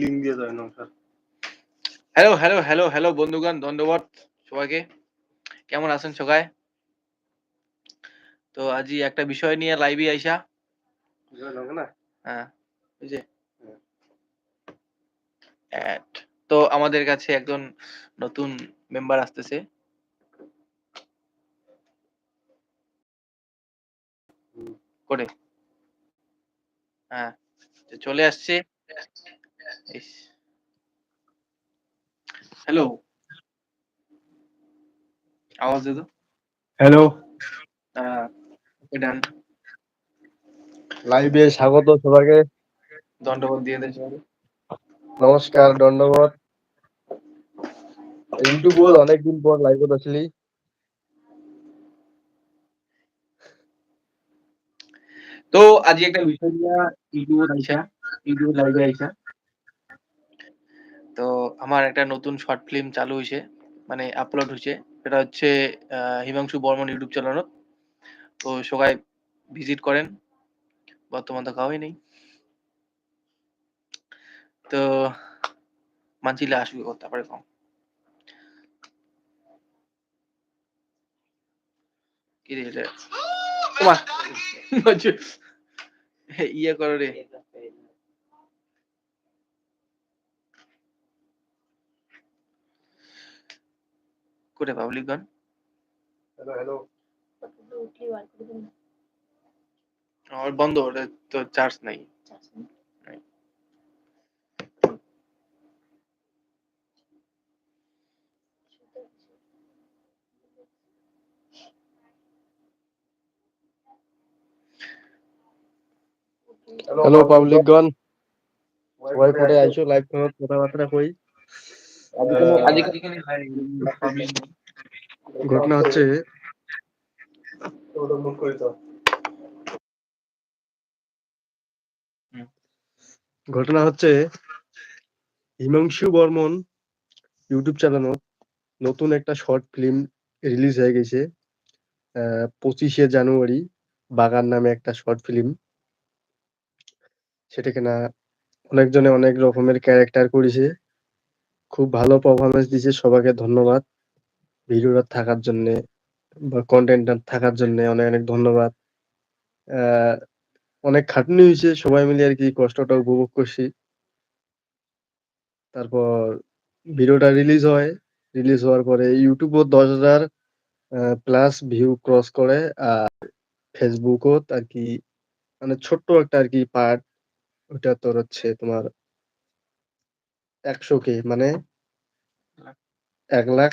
Link দিয়ে hello hello hello hello বন্ধুগণ ধন্যবাদ সবাইকে। কেমন আছেন সবাই? তো আজি একটা বিষয় নিয়ে লাইভে আইসা। হ্যাঁ ওই তো আমাদের কাছে একজন নতুন মেম্বার আসতেছে। করে। হ্যাঁ চলে আসছে। হ্যালো আওয়াজ দে তো। হ্যালো হ্যাঁ ডান। লাইভে স্বাগত সবাইকে। দণ্ডবোধ দিয়ে দে নমস্কার দণ্ডবোধ। অনেকদিন পর লাইভত আসলি তো আজি একটা বিষয় নিয়ে ইউটিউবে আইসা ইউটিউবে লাইভে আইসা। তো আমার একটা নতুন শর্ট ফিল্ম চালু হয়েছে মানে আপলোড হয়েছে সেটা হচ্ছে হিমাংশু বর্মন ইউটিউব চ্যানেলত তো। সবাই ভিজিট করেন। বর্তমান তো খাওয়াই নেই। তো মানছিলে আসবে তারপরে কম কি রে এটা? ওমা, ইয়ে করো রে। করে পাবলিক গান হ্যালো হ্যালো আমার বন্ধ ওটা তো চার্জ নাই। হ্যালো পাবলিক গণ সবাই পরে আইছো লাইভ কথাবার্তা কই? ঘটনা হচ্ছে ঘটনা হচ্ছে হিমাংশু বর্মন ইউটিউব চ্যানেলত নতুন একটা শর্ট ফিল্ম রিলিজ হয়ে গেছে আহ, পঁচিশে জানুয়ারি বাগান নামে একটা শর্ট ফিল্ম সেটা কিনা অনেকজনে অনেক রকমের ক্যারেক্টার করেছে। খুব ভালো পারফরমেন্স দিয়েছে, সবাইকে ধন্যবাদ। ভিডিওটা থাকার জন্য বা কন্টেন্টটা থাকার জন্য অনেক অনেক ধন্যবাদ। অনেক খাটনি হয়েছে, সবাই মিলে আর কি কষ্টটা উপভোগ করছি। তারপর ভিডিওটা রিলিজ হয়। রিলিজ হওয়ার পরে ইউটিউবও দশ হাজার প্লাস ভিউ ক্রস করে আর ফেসবুকও আর কি মানে ছোট্ট একটা আর কি পার্ট ওটা তোর হচ্ছে তোমার একশো কে মানে এক লাখ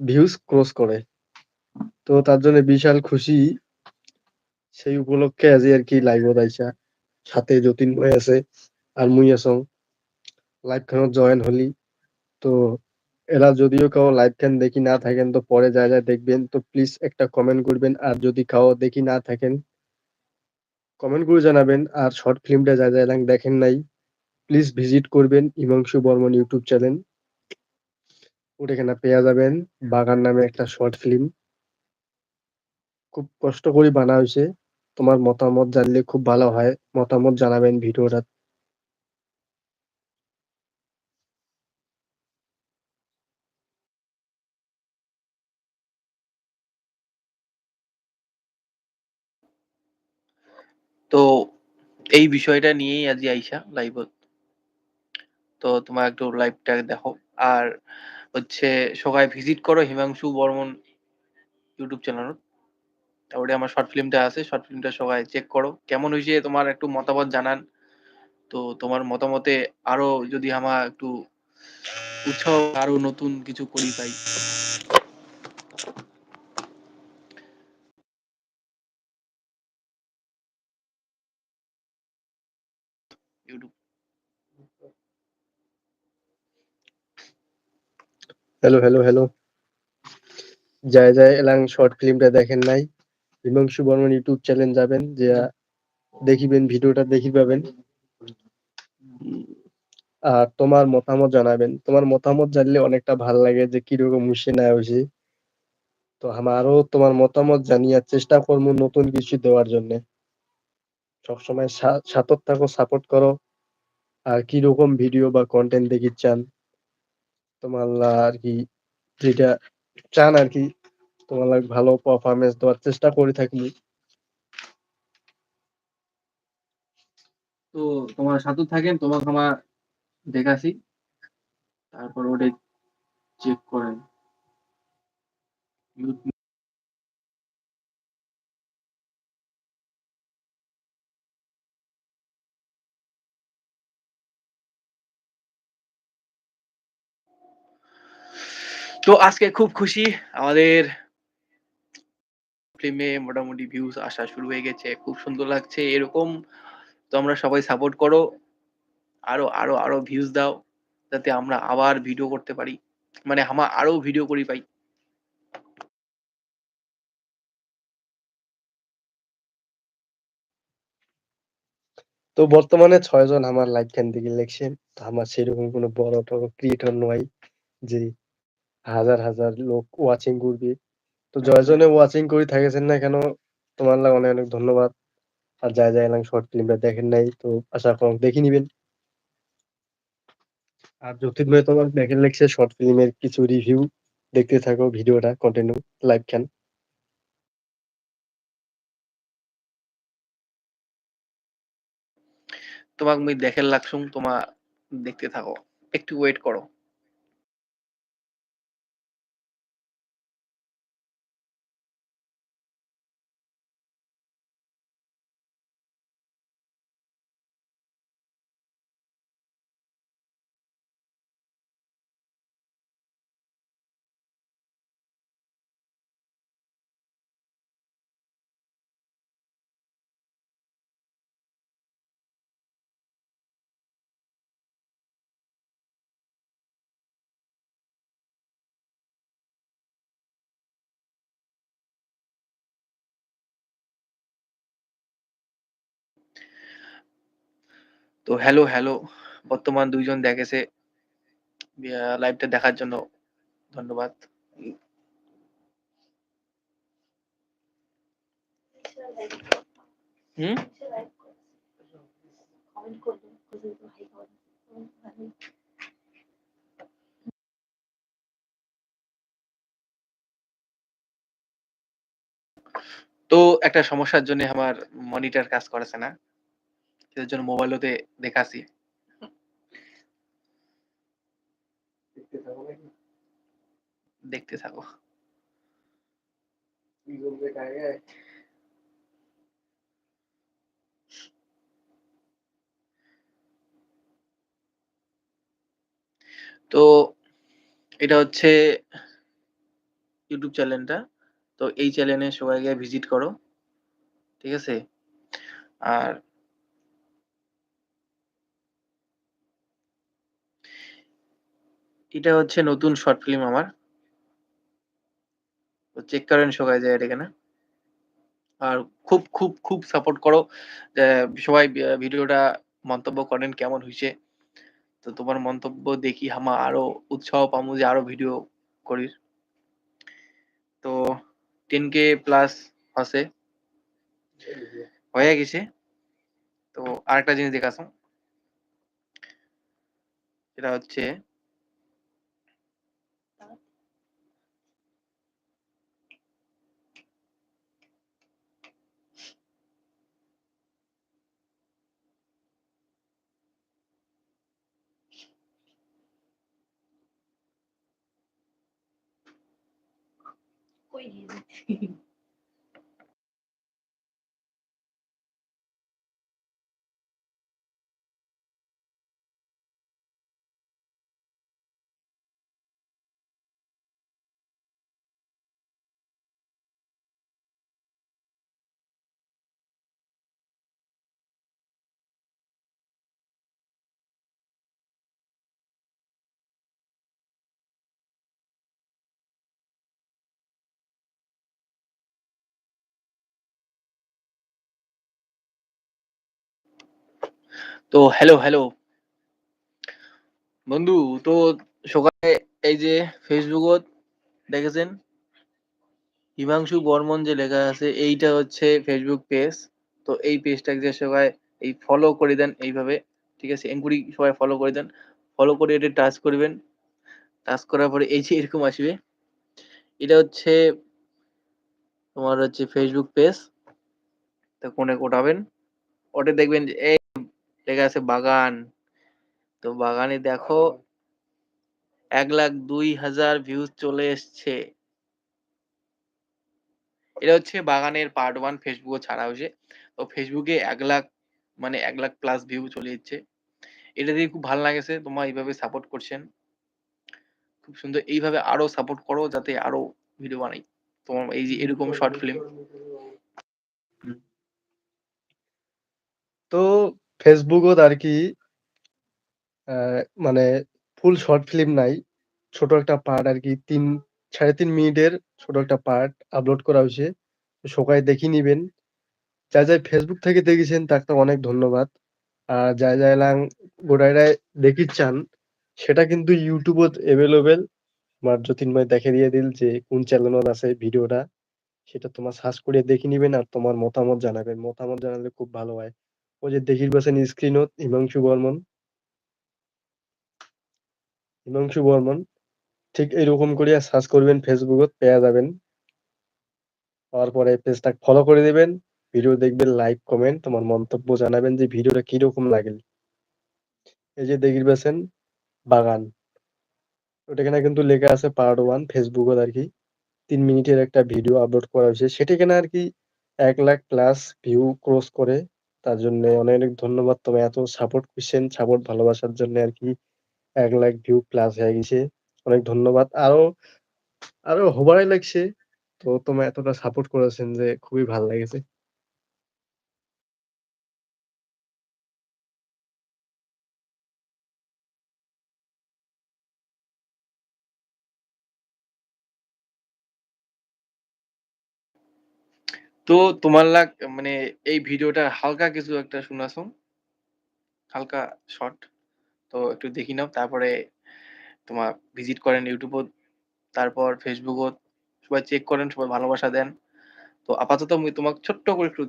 ভিউজ ক্রস করে। তো তার জন্য বিশাল খুশি সেই উপলক্ষে আজি আর কি লাইভত আইসা সাথে যতীন ভাই আছে আর মুই আছো লাইভ খানত জয়েন হলি? তো এরা যদিও কাউ লাইভ খান দেখি না থাকেন, তো পরে যা যা দেখবেন, তো প্লিজ একটা কমেন্ট করবেন। আর যদি কাউ দেখি না থাকেন কমেন্ট করে জানাবেন। আর শর্ট ফিল্মটা যা যা দেখেন নাই প্লিজ ভিজিট করবেন হিমাংশু বর্মন ইউটিউব চ্যানেল ওটাখানে পেয়ে যাবেন বাগান নামে একটা শর্ট ফিল্ম খুব কষ্ট করে বানা হয়েছে। তোমার মতামত জানলে খুব ভালো হয়। মতামত জানাবেন ভিডিওটা। তো এই বিষয়টা নিয়েই আজ আইসা লাইভ তো তোমার একটু লাইভটা দেখো। আর হচ্ছে সবাই ভিজিট করো হিমাংশু বর্মন ইউটিউব চ্যানেল তারপরে আমার শর্ট ফিল্মটা আছে শর্ট ফিল্মটা সবাই চেক করো। কেমন হয়েছে তোমার একটু মতামত জানান। তো তোমার মতামতে আরও যদি আমার একটু উৎসাহ আরও নতুন কিছু করি পাই ইউটিউব হ্যালো হ্যালো হ্যালো যায় যায় এলাং শর্ট ফিল্মটা দেখেন নাই। হিমাংশু বর্মন ইউটিউব চ্যানেল যাবেন, যে দেখিবেন, ভিডিওটা দেখি পাবেন আর তোমার মতামত জানাবেন। তোমার মতামত জানলে অনেকটা ভালো লাগে যে কীরকম হইছে না হয়েছে তো আমারও তোমার মতামত জানিয়ে চেষ্টা করব নতুন কিছু দেওয়ার জন্য। সবসময় সা- সাথত থাকো সাপোর্ট করো। আর কীরকম ভিডিও বা কন্টেন্ট দেখি চান তোমাল্লা আরকি যেটা চান আরকি, তোমার লাগ ভালো পারফরমেন্স দেওয়ার চেষ্টা করে থাকি। তো তোমার সাথে থাকেন, তোমাকে আমার দেখাছি। তারপর ওটা চেক করেন। তো আজকে খুব খুশি আমাদের ফিল্মে মোটামুটি ভিউজ আসা শুরু হয়ে গেছে। খুব সুন্দর লাগছে। এরকম তোমরা সবাই সাপোর্ট করো। আরও, আরও, আরও ভিউজ দাও। যাতে আমরা আবার ভিডিও করতে পারি। মানে আমা আরও ভিডিও করি পাই। তো বর্তমানে ছয়জন আমার লাইক খান থেকে লেখছেন। তো আমার সেরকম কোনো বড়-টড় ক্রিয়েটর নয় যে হাজার, হাজার লোক ওয়াচিং করবে। তো জয়জনে ওয়াচিং করে থাকেছেন না কেন তোমার লাগি অনেক, অনেক ধন্যবাদ। আর যারা, যারা এলাং শর্ট ফিল্মটা দেখেন নাই তো আশা করং দেখে নিবেন। আর ভাই তোমার দেখেন লাগছে শর্ট ফিল্মের কিছু রিভিউ দেখতে থাকো ভিডিওটা কন্টিনিউ লাইক খান। তোমাক মুই দেখেন লাগছুম তোমা দেখতে থাকো। একটু ওয়েট করো। তো হ্যালো, হ্যালো। বর্তমান দুইজন দেখেছে। লাইভটা দেখার জন্য ধন্যবাদ। হুম? তো একটা সমস্যার জন্যে আমার মনিটর কাজ করেছে না। এর জন্য মোবাইলতে দেখাছি। দেখতে থাকো তো এটা হচ্ছে ইউটিউব চ্যানেলটা। তো এই চ্যানেলে সবাই গিয়ে ভিজিট করো। ঠিক আছে? আর এটা হচ্ছে নতুন শর্ট ফিল্ম আমার। তো চেক করেন সবাই যায়া এখানে। আর খুব, খুব, খুব সাপোর্ট করো। সবাই ভিডিওটা মন্তব্য করেন কেমন হইছে। তো তোমার মন্তব্য দেখি হামা আরও উৎসাহ পামু যে আরও ভিডিও করির। তো 10K প্লাস আছে হয়ে গেছে। তো আরেকটা জিনিস দেখাছং। এটা হচ্ছে কই গিয়েছি? তো হ্যালো, হ্যালো। বন্ধু তো সকালে এই যে ফেসবুকত দেখেছেন? হিমাংশু বর্মন যে লেখা আছে এইটা হচ্ছে ফেসবুক পেজ। তো এই পেজটাকে যে সবাই এই ফলো করে দেন এইভাবে। ঠিক আছে এঙ্কুরি সবাই ফলো করে দেন ফলো করে এটা টাচ করবেন টাচ করার পরে এই যে এরকম আসবে এটা হচ্ছে তোমার হচ্ছে ফেসবুক পেজ তো কোনে ওঠাবেন ওটা দেখবেন যে এই লেখা আছে বাগান। তো বাগানে দেখো এক লাখ দুই হাজার ভিউজ চলে এসছে। এটা হচ্ছে বাগানের পার্ট ওয়ান ফেসবুকে ছাড়া হয়েছে। তো ফেসবুকে এক লাখ মানে এক লাখ প্লাস ভিউ চলে যাচ্ছে এটা দিয়ে খুব ভালো লাগেছে তোমার এইভাবে সাপোর্ট করছেন। খুব সুন্দর এইভাবে আরও সাপোর্ট করো যাতে আরও ভিডিও বানাই। তোমার এই যে এরকম শর্ট ফিল্ম তো ফেসবুকত আর কি মানে ফুল শর্ট ফিল্ম নাই। ছোট একটা পার্ট আর কি, তিন, সাড়ে তিন মিনিটের ছোট একটা পার্ট আপলোড করা হয়েছে। সবাই দেখি নিবেন। যা যাই ফেসবুক থেকে দেখেছেন তাকে অনেক ধন্যবাদ। আর যা যা লাং গোড়াইরাই দেখি চান, সেটা কিন্তু ইউটিউবত এভেলেবেল তোমার যতীন ভাই দেখে দিয়ে দিল যে কোন চ্যানেলত আছে ভিডিওটা, সেটা তোমার সার্চ করে দেখে নিবেন আর তোমার মতামত জানাবেন। মতামত জানালে খুব ভালো হয়। যে দেখির পাচ্ছেন স্ক্রিনত হিমাংশু বর্মন। হিমাংশু বর্মন, ঠিক এরকম করে সার্চ করবেন ফেসবুকত পেয়ে যাবেন। পাওয়ার পরে পেজটা ফলো করে দিবেন ভিডিও দেখবেন লাইক কমেন্ট তোমার মন্তব্য জানাবেন যে ভিডিওটা কীরকম লাগল। এই যে দেখির পাচ্ছেন বাগান ওটা এখানে কিন্তু লেখা আছে পার্ট ওয়ান ফেসবুকত আর কি। তিন মিনিটের একটা ভিডিও আপলোড করা হয়েছে। সেটা এখানে আর কি এক লাখ প্লাস ভিউ ক্রস করে তার জন্য অনেক ধন্যবাদ। তোমায় এত সাপোর্ট করছেন সাপোর্ট ভালোবাসার জন্য আর কি এক লাখ ভিউ প্লাস হয়ে গেছে। অনেক ধন্যবাদ। আরও আরও হবারই লাগছে। তো তোমায় এতটা সাপোর্ট করেছেন যে খুবই ভালো লেগেছে। তো তোমার লাগ মানে এই ভিডিওটা হালকা কিছু একটা শোনাছো। হালকা শর্ট তো একটু দেখি নাও। তারপরে তোমার ভিজিট করেন ইউটিউবত তারপর ফেসবুকত সবাই চেক করেন, সবাই ভালোবাসা দেন। তো আপাতত আমি তোমাকে ছোট্ট করে একটু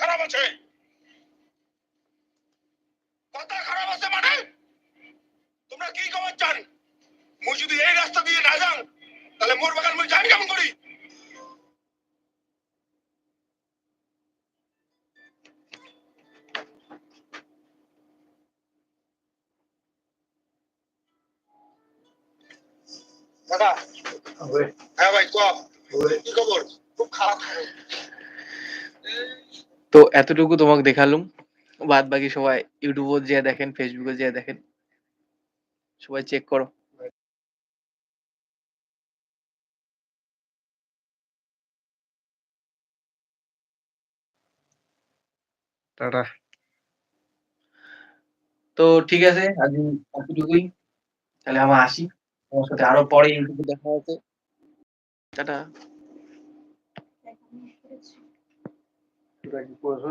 খারাপ আছে। কথা খারাপ আছে মানে? তোমরা কি খবর চান? মুই যদি এই রাস্তা দিয়ে না যান তাহলে মোর বাগান মুই যাই কেমন করি? দাদা হ্যাঁ ভাই ক? কি খবর? খুব খারাপ। তো এতটুকু তোমাকে দেখালুম। বাদ বাকি সবাই ইউটিউবত যে দেখেন ফেসবুকে যে দেখেন। সবাই চেক করো। টাটা। তো ঠিক আছে আজ এতটুকুই। তাহলে আমরা আসি। তোমার সাথে আরও পরে ইউটিউবে দেখা হচ্ছে। টাটা। এটা কি করেছ